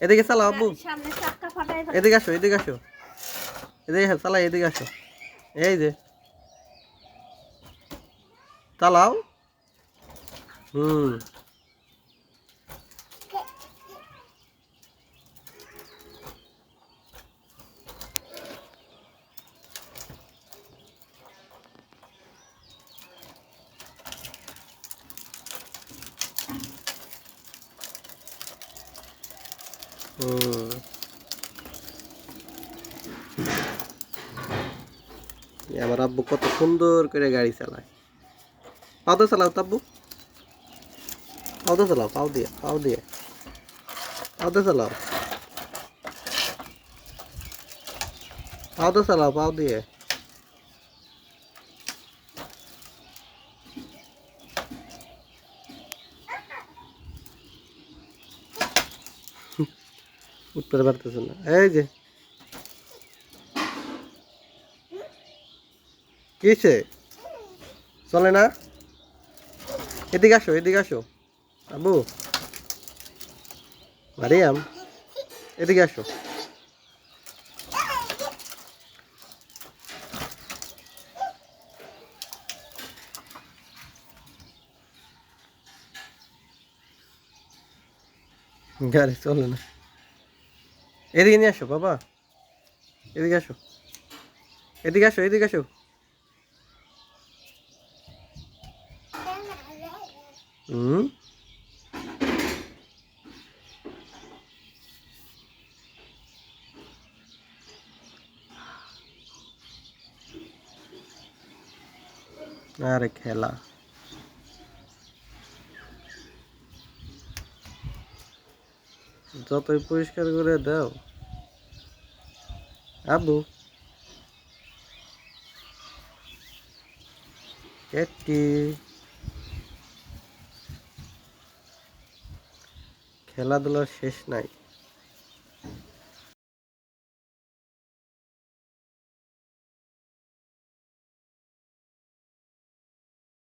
এদিকে চালাও আব্বু। ফাটাই ফেলে। এদিকে আসো এদিকে আসো। এদিকে চালা চালাই এদিকে আসো। এই যে। চালাও। হুম। আমার আব্বু কত সুন্দর করে গাড়ি চালায় পাও তো চালাও তাব্বু পাও তো চালাও পাও দিয়ে পাও দিয়ে পাও তো চালাও পাও তো চালাও পাও দিয়ে উত্তর পারতেছে না। এই যে। কিসে চলে না? এদিকে আসো এদিকে আসো। আবু মারিয়াম, এদিকে আসো। গাড়ি চলে না। এদিকে নিয়ে আসো বাবা। এদিকে আসো। এদিকে আসো এদিকে আসো। হুম? আরে খেলা। যতই পরিষ্কার করে দাও। আবু কেটি খেলাধুলার শেষ নাই।